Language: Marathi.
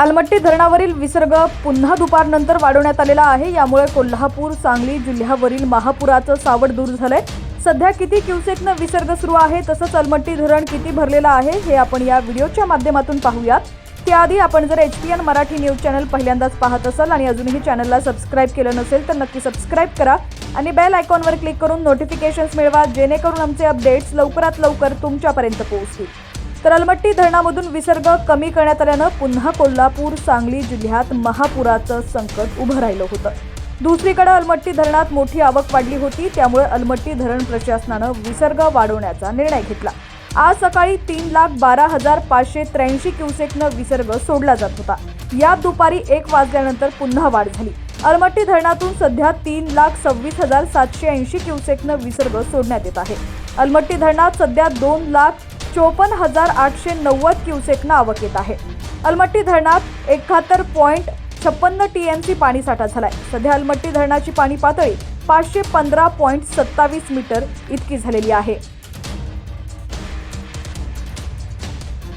आलमट्टी धरणावरील विसर्ग पुन्हा दुपारनंतर वाढवण्यात आलेला आहे. यामुळे कोल्हापूर सांगली जिल्ह्यावरील महापुराचं सावट दूर झालंय. सध्या किती क्युसेकनं विसर्ग सुरू आहे तसंच अलमट्टी धरण किती भरलेलं आहे हे आपण या व्हिडिओच्या माध्यमातून पाहूयात. त्याआधी आपण जर H P N Marathi news channel पहिल्यांदाच पाहत असाल आणि अजूनही चॅनलला सबस्क्राईब केलं नसेल तर नक्की सबस्क्राईब करा आणि बेल आयकॉनवर क्लिक करून नोटिफिकेशन्स मिळवा जेणेकरून आमचे अपडेट्स लवकरात लवकर तुमच्यापर्यंत पोहोचतील. तर अलमट्टी धरणामधून विसर्ग कमी करण्यात आल्यानं पुन्हा कोल्हापूर सांगली जिल्ह्यात महापुराचं संकट उभं राहिलं होतं. दुसरीकडे अलमट्टी धरणात मोठी आवक वाढली होती त्यामुळे अलमट्टी धरण प्रशासनानं विसर्ग वाढवण्याचा निर्णय घेतला. आज सकाळी तीन लाख बारा हजार पाचशे त्र्याऐंशी क्युसेकनं विसर्ग सोडला जात होता. यात दुपारी एक वाजल्यानंतर पुन्हा वाढ झाली. अलमट्टी धरणातून सध्या तीन लाख सव्वीस हजार सातशे ऐंशी क्युसेकनं विसर्ग सोडण्यात येत आहे. अलमट्टी धरणात सध्या दोन लाख चोपन्न हजार आठशे नव्वद क्युसेकनं आवक येत आहे. अलमट्टी धरणात एकाहत्तर पॉईंट छप्पन्न टी एम सी पाणीसाठा झालाय. सध्या अलमट्टी धरणाची पाणी पातळी पाचशे पंधरा पॉईंट सत्तावीस मीटर इतकी झालेली आहे.